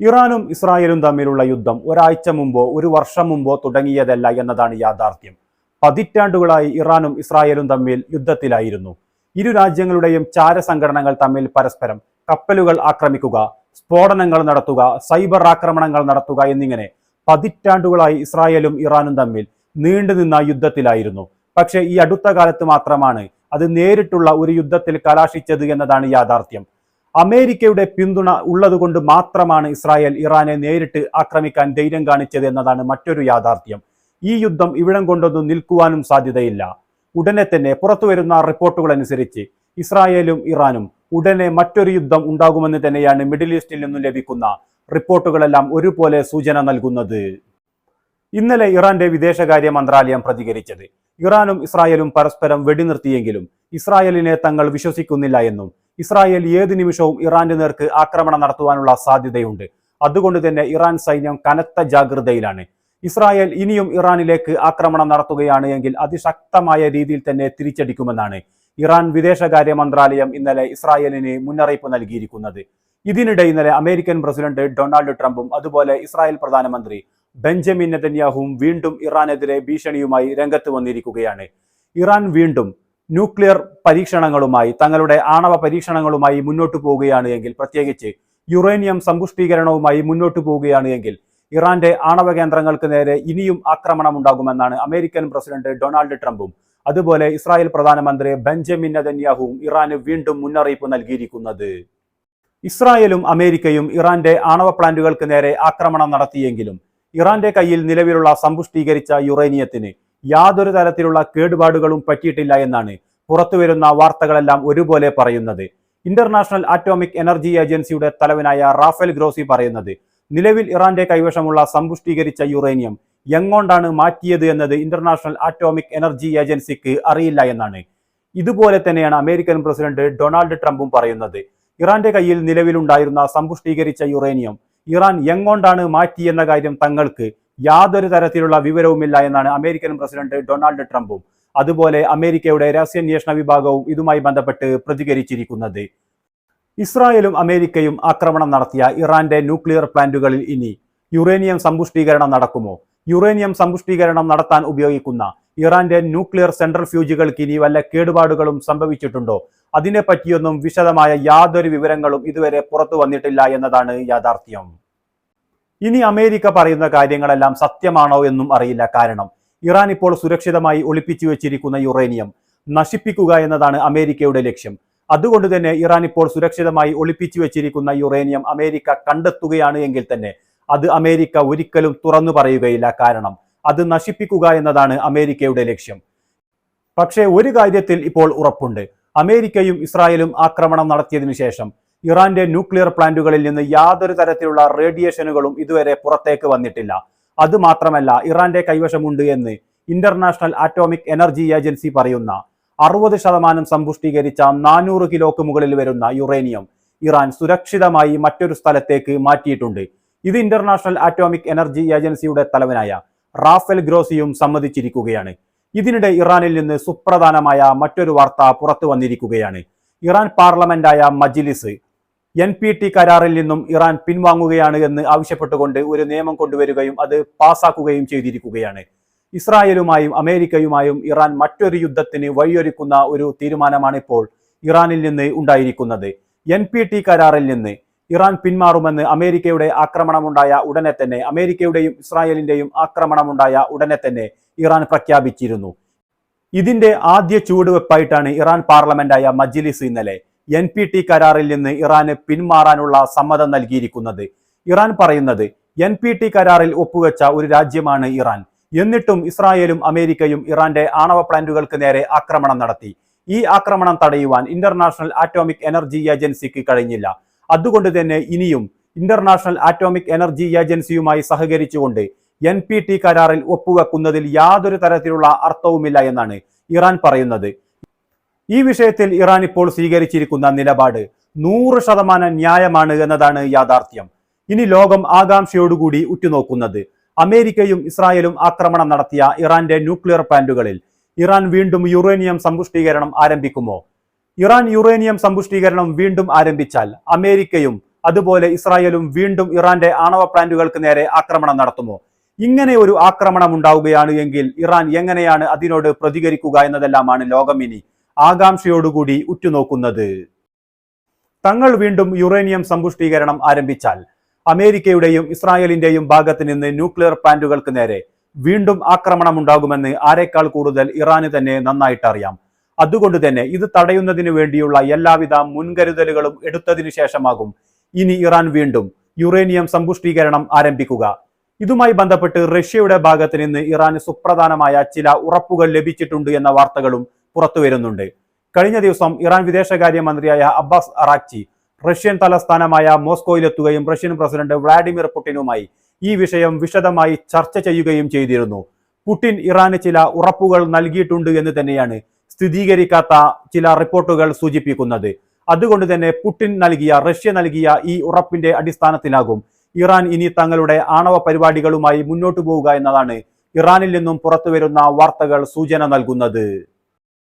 ഇറാനും ഇസ്രായേലും തമ്മിലുള്ള യുദ്ധം ഒരാഴ്ച മുമ്പോ ഒരു വർഷം മുമ്പോ തുടങ്ങിയതല്ല എന്നതാണ് യാഥാർത്ഥ്യം. പതിറ്റാണ്ടുകളായി ഇറാനും ഇസ്രായേലും തമ്മിൽ യുദ്ധത്തിലായിരുന്നു. ഇരു രാജ്യങ്ങളുടെയും ചാര സംഘടനകൾ തമ്മിൽ പരസ്പരം കപ്പലുകൾ ആക്രമിക്കുക സ്ഫോടനങ്ങൾ നടത്തുക സൈബർ ആക്രമണങ്ങൾ നടത്തുക എന്നിങ്ങനെ പതിറ്റാണ്ടുകളായി ഇസ്രായേലും ഇറാനും തമ്മിൽ നീണ്ടുനിന്ന യുദ്ധത്തിലായിരുന്നു. പക്ഷേ ഈ അടുത്ത കാലത്ത് മാത്രമാണ് അത് നേരിട്ടുള്ള ഒരു യുദ്ധത്തിൽ കലാശിച്ചത് എന്നതാണ് യാഥാർത്ഥ്യം. അമേരിക്കയുടെ പിന്തുണ ഉള്ളതുകൊണ്ട് മാത്രമാണ് ഇസ്രായേൽ ഇറാനെ നേരിട്ട് ആക്രമിക്കാൻ ധൈര്യം കാണിച്ചത് എന്നതാണ് മറ്റൊരു യാഥാർത്ഥ്യം. ഈ യുദ്ധം ഇവിടം കൊണ്ടൊന്നും നിൽക്കുവാനും സാധ്യതയില്ല. ഉടനെ തന്നെ പുറത്തു വരുന്ന റിപ്പോർട്ടുകൾ അനുസരിച്ച് ഇസ്രായേലും ഇറാനും ഉടനെ മറ്റൊരു യുദ്ധം ഉണ്ടാകുമെന്ന് തന്നെയാണ് മിഡിൽ ഈസ്റ്റിൽ നിന്നും ലഭിക്കുന്ന റിപ്പോർട്ടുകളെല്ലാം ഒരുപോലെ സൂചന നൽകുന്നത്. ഇന്നലെ ഇറാന്റെ വിദേശകാര്യ മന്ത്രാലയം പ്രതികരിച്ചത്. ഇറാനും ഇസ്രായേലും പരസ്പരം വെടിനിർത്തിയെങ്കിലും ഇസ്രായേലിനെ തങ്ങൾ വിശ്വസിക്കുന്നില്ല എന്നും ഇസ്രായേൽ ഏത് നിമിഷവും ഇറാന്റെ നേർക്ക് ആക്രമണം നടത്തുവാനുള്ള സാധ്യതയുണ്ട്. അതുകൊണ്ട് തന്നെ ഇറാൻ സൈന്യം കനത്ത ജാഗ്രതയിലാണ്. ഇസ്രായേൽ ഇനിയും ഇറാനിലേക്ക് ആക്രമണം നടത്തുകയാണ് എങ്കിൽ അതിശക്തമായ രീതിയിൽ തന്നെ തിരിച്ചടിക്കുമെന്നാണ് ഇറാൻ വിദേശകാര്യ മന്ത്രാലയം ഇന്നലെ ഇസ്രായേലിന് മുന്നറിയിപ്പ് നൽകിയിരിക്കുന്നത്. ഇതിനിടെ ഇന്നലെ അമേരിക്കൻ പ്രസിഡന്റ് ഡൊണാൾഡ് ട്രംപും അതുപോലെ ഇസ്രായേൽ പ്രധാനമന്ത്രി ബെഞ്ചമിൻ നെതന്യാഹുവും വീണ്ടും ഇറാനെതിരെ ഭീഷണിയുമായി രംഗത്ത് വന്നിരിക്കുകയാണ്. ഇറാൻ വീണ്ടും ന്യൂക്ലിയർ പരീക്ഷണങ്ങളുമായി തങ്ങളുടെ ആണവ പരീക്ഷണങ്ങളുമായി മുന്നോട്ടു പോവുകയാണ് എങ്കിൽ പ്രത്യേകിച്ച് യുറേനിയം സമ്പുഷ്ടീകരണവുമായി മുന്നോട്ടു പോവുകയാണ് എങ്കിൽ ഇറാന്റെ ആണവ കേന്ദ്രങ്ങൾക്ക് നേരെ ഇനിയും ആക്രമണം ഉണ്ടാകുമെന്നാണ് അമേരിക്കൻ പ്രസിഡന്റ് ഡൊണാൾഡ് ട്രംപും. അതുപോലെ ഇസ്രായേൽ പ്രധാനമന്ത്രി ബെഞ്ചമിൻ നെതന്യാഹുവും ഇറാന് വീണ്ടും മുന്നറിയിപ്പ് നൽകിയിരിക്കുന്നത്. ഇസ്രായേലും അമേരിക്കയും ഇറാന്റെ ആണവ പ്ലാന്റുകൾക്ക് നേരെ ആക്രമണം നടത്തിയെങ്കിലും ഇറാന്റെ കയ്യിൽ നിലവിലുള്ള സമ്പുഷ്ടീകരിച്ച യുറേനിയത്തിന് യാതൊരു തരത്തിലുള്ള കേടുപാടുകളും പറ്റിയിട്ടില്ല എന്നാണ് പുറത്തുവരുന്ന വാർത്തകളെല്ലാം ഒരുപോലെ പറയുന്നത്. ഇന്റർനാഷണൽ ആറ്റോമിക് എനർജി ഏജൻസിയുടെ തലവനായ റാഫേൽ ഗ്രോസി പറയുന്നത് നിലവിൽ ഇറാന്റെ കൈവശമുള്ള സമ്പുഷ്ടീകരിച്ച യുറേനിയം എങ്ങോണ്ടാണ് മാറ്റിയത് എന്നത് ഇന്റർനാഷണൽ ആറ്റോമിക് എനർജി ഏജൻസിക്ക് അറിയില്ല എന്നാണ്. ഇതുപോലെ തന്നെയാണ് അമേരിക്കൻ പ്രസിഡന്റ് ഡൊണാൾഡ് ട്രംപും പറയുന്നത്. ഇറാന്റെ കയ്യിൽ നിലവിലുണ്ടായിരുന്ന സമ്പുഷ്ടീകരിച്ച യുറേനിയം ഇറാൻ എങ്ങോണ്ടാണ് മാറ്റിയെന്ന കാര്യം തങ്ങൾക്ക് യാതൊരു തരത്തിലുള്ള വിവരവുമില്ല എന്നാണ് അമേരിക്കൻ പ്രസിഡന്റ് ഡൊണാൾഡ് ട്രംപും. അതുപോലെ അമേരിക്കയുടെ രഹസ്യാന്വേഷണ വിഭാഗവും ഇതുമായി ബന്ധപ്പെട്ട് പ്രതികരിച്ചിരിക്കുന്നത്. ഇസ്രായേലും അമേരിക്കയും ആക്രമണം നടത്തിയ ഇറാന്റെ ന്യൂക്ലിയർ പ്ലാന്റുകളിൽ ഇനി യുറേനിയം സമ്പുഷ്ടീകരണം നടക്കുമോ? യുറേനിയം സമ്പുഷ്ടീകരണം നടത്താൻ ഉപയോഗിക്കുന്ന ഇറാന്റെ ന്യൂക്ലിയർ സെൻട്രൽ ഫ്യൂജുകൾക്ക് ഇനി വല്ല കേടുപാടുകളും സംഭവിച്ചിട്ടുണ്ടോ? അതിനെപ്പറ്റിയൊന്നും വിശദമായ യാതൊരു വിവരങ്ങളും ഇതുവരെ പുറത്തു വന്നിട്ടില്ല എന്നതാണ് യാഥാർത്ഥ്യം. ഇനി അമേരിക്ക പറയുന്ന കാര്യങ്ങളെല്ലാം സത്യമാണോ എന്നും അറിയില്ല. കാരണം ഇറാൻ ഇപ്പോൾ സുരക്ഷിതമായി ഒളിപ്പിച്ചു വെച്ചിരിക്കുന്ന യുറേനിയം നശിപ്പിക്കുക എന്നതാണ് അമേരിക്കയുടെ ലക്ഷ്യം. അതുകൊണ്ട് തന്നെ ഇറാൻ ഇപ്പോൾ സുരക്ഷിതമായി ഒളിപ്പിച്ചു വെച്ചിരിക്കുന്ന യുറേനിയം അമേരിക്ക കണ്ടെത്തുകയാണ് എങ്കിൽ തന്നെ അത് അമേരിക്ക ഒരിക്കലും തുറന്നു പറയുകയില്ല. കാരണം അത് നശിപ്പിക്കുക എന്നതാണ് അമേരിക്കയുടെ ലക്ഷ്യം. പക്ഷേ ഒരു കാര്യത്തിൽ ഇപ്പോൾ ഉറപ്പുണ്ട്. അമേരിക്കയും ഇസ്രായേലും ആക്രമണം നടത്തിയതിനു ശേഷം ഇറാന്റെ ന്യൂക്ലിയർ പ്ലാന്റുകളിൽ നിന്ന് യാതൊരു തരത്തിലുള്ള റേഡിയേഷനുകളും ഇതുവരെ പുറത്തേക്ക് വന്നിട്ടില്ല. അത് മാത്രമല്ല ഇറാന്റെ കൈവശമുണ്ട് എന്ന് ഇന്റർനാഷണൽ ആറ്റോമിക് എനർജി ഏജൻസി പറയുന്ന അറുപത് ശതമാനം സമ്പുഷ്ടീകരിച്ച നാനൂറ് കിലോക്ക് മുകളിൽ വരുന്ന യുറേനിയം ഇറാൻ സുരക്ഷിതമായി മറ്റൊരു സ്ഥലത്തേക്ക് മാറ്റിയിട്ടുണ്ട്. ഇത് ഇന്റർനാഷണൽ ആറ്റോമിക് എനർജി ഏജൻസിയുടെ തലവനായ റാഫേൽ ഗ്രോസിയും സമ്മതിച്ചിരിക്കുകയാണ്. ഇതിനിടെ ഇറാനിൽ നിന്ന് സുപ്രധാനമായ മറ്റൊരു വാർത്ത പുറത്തു വന്നിരിക്കുകയാണ്. ഇറാൻ പാർലമെന്റായ മജിലിസ് എൻ പി ടി കരാറിൽ നിന്നും ഇറാൻ പിൻവാങ്ങുകയാണ് എന്ന് ആവശ്യപ്പെട്ടുകൊണ്ട് ഒരു നിയമം കൊണ്ടുവരികയും അത് പാസാക്കുകയും ചെയ്തിരിക്കുകയാണ്. ഇസ്രായേലുമായും അമേരിക്കയുമായും ഇറാൻ മറ്റൊരു യുദ്ധത്തിന് വഴിയൊരുക്കുന്ന ഒരു തീരുമാനമാണ് ഇപ്പോൾ ഇറാനിൽ നിന്ന് ഉണ്ടായിരിക്കുന്നത്. എൻ പി ടി കരാറിൽ നിന്ന് ഇറാൻ പിന്മാറുമെന്ന് അമേരിക്കയുടെ ആക്രമണമുണ്ടായ ഉടനെ തന്നെ അമേരിക്കയുടെയും ഇസ്രായേലിന്റെയും ആക്രമണമുണ്ടായ ഉടനെ തന്നെ ഇറാൻ പ്രഖ്യാപിച്ചിരുന്നു. ഇതിന്റെ ആദ്യ ചുവടുവെപ്പായിട്ടാണ് ഇറാൻ പാർലമെന്റായ മജ്ലിസ് ഇന്നലെ എൻ പി ടി കരാറിൽ നിന്ന് ഇറാന് പിന്മാറാനുള്ള സമ്മതം നൽകിയിരിക്കുന്നത്. ഇറാൻ പറയുന്നത് എൻ പി ടി കരാറിൽ ഒപ്പുവെച്ച ഒരു രാജ്യമാണ് ഇറാൻ. എന്നിട്ടും ഇസ്രായേലും അമേരിക്കയും ഇറാന്റെ ആണവ പ്ലാന്റുകൾക്ക് നേരെ ആക്രമണം നടത്തി. ഈ ആക്രമണം തടയുവാൻ ഇന്റർനാഷണൽ ആറ്റോമിക് എനർജി ഏജൻസിക്ക് കഴിഞ്ഞില്ല. അതുകൊണ്ട് തന്നെ ഇനിയും ഇന്റർനാഷണൽ ആറ്റോമിക് എനർജി ഏജൻസിയുമായി സഹകരിച്ചുകൊണ്ട് എൻ പി ടി കരാറിൽ ഒപ്പുവെക്കുന്നതിൽ യാതൊരു തരത്തിലുള്ള അർത്ഥവുമില്ല എന്നാണ് ഇറാൻ പറയുന്നത്. ഈ വിഷയത്തിൽ ഇറാൻ ഇപ്പോൾ സ്വീകരിച്ചിരിക്കുന്ന നിലപാട് നൂറ് ശതമാനം ന്യായമാണ് എന്നതാണ് യാഥാർത്ഥ്യം. ഇനി ലോകം ആകാംക്ഷയോടുകൂടി ഉറ്റുനോക്കുന്നത്. അമേരിക്കയും ഇസ്രായേലും ആക്രമണം നടത്തിയ ഇറാന്റെ ന്യൂക്ലിയർ പ്ലാന്റുകളിൽ ഇറാൻ വീണ്ടും യുറേനിയം സമ്പുഷ്ടീകരണം ആരംഭിക്കുമോ? ഇറാൻ യുറേനിയം സമ്പുഷ്ടീകരണം വീണ്ടും ആരംഭിച്ചാൽ അമേരിക്കയും അതുപോലെ ഇസ്രായേലും വീണ്ടും ഇറാന്റെ ആണവ പ്ലാന്റുകൾക്ക് നേരെ ആക്രമണം നടത്തുമോ? ഇങ്ങനെ ഒരു ആക്രമണം ഉണ്ടാവുകയാണ് എങ്കിൽ ഇറാൻ എങ്ങനെയാണ് അതിനോട് പ്രതികരിക്കുക എന്നതെല്ലാമാണ് ലോകം ഇനി ആകാംക്ഷയോടുകൂടി ഉറ്റുനോക്കുന്നത്. തങ്ങൾ വീണ്ടും യുറേനിയം സമ്പുഷ്ടീകരണം ആരംഭിച്ചാൽ അമേരിക്കയുടെയും ഇസ്രായേലിന്റെയും ഭാഗത്ത് നിന്ന് ന്യൂക്ലിയർ പ്ലാന്റുകൾക്ക് നേരെ വീണ്ടും ആക്രമണം ഉണ്ടാകുമെന്ന് ആരെക്കാൾ കൂടുതൽ ഇറാന് തന്നെ നന്നായിട്ട് അറിയാം അതുകൊണ്ട് തന്നെ ഇത് തടയുന്നതിന് വേണ്ടിയുള്ള എല്ലാവിധ മുൻകരുതലുകളും എടുത്തതിനു ശേഷമാകും ഇനി ഇറാൻ വീണ്ടും യുറേനിയം സമ്പുഷ്ടീകരണം ആരംഭിക്കുക. ഇതുമായി ബന്ധപ്പെട്ട് റഷ്യയുടെ ഭാഗത്ത് നിന്ന് ഇറാന് സുപ്രധാനമായ ചില ഉറപ്പുകൾ ലഭിച്ചിട്ടുണ്ട് എന്ന വാർത്തകളും പുറത്തു വരുന്നുണ്ട്. കഴിഞ്ഞ ദിവസം ഇറാൻ വിദേശകാര്യ മന്ത്രിയായ അബ്ബാസ് അറാക്ചി റഷ്യൻ തലസ്ഥാനമായ മോസ്കോയിലെത്തുകയും റഷ്യൻ പ്രസിഡന്റ് വ്ളാഡിമിർ പുടിനുമായി ഈ വിഷയം വിശദമായി ചർച്ച ചെയ്യുകയും ചെയ്തിരുന്നു. പുടിൻ ഇറാന് ചില ഉറപ്പുകൾ നൽകിയിട്ടുണ്ട് എന്ന് തന്നെയാണ് സ്ഥിരീകരിക്കാത്ത ചില റിപ്പോർട്ടുകൾ സൂചിപ്പിക്കുന്നത്. അതുകൊണ്ട് തന്നെ പുടിൻ നൽകിയ റഷ്യ നൽകിയ ഈ ഉറപ്പിന്റെ അടിസ്ഥാനത്തിലാകും ഇറാൻ ഇനി തങ്ങളുടെ ആണവ പരിപാടികളുമായി മുന്നോട്ടു പോവുക എന്നതാണ് ഇറാനിൽ നിന്നും പുറത്തുവരുന്ന വാർത്തകൾ സൂചന നൽകുന്നത്.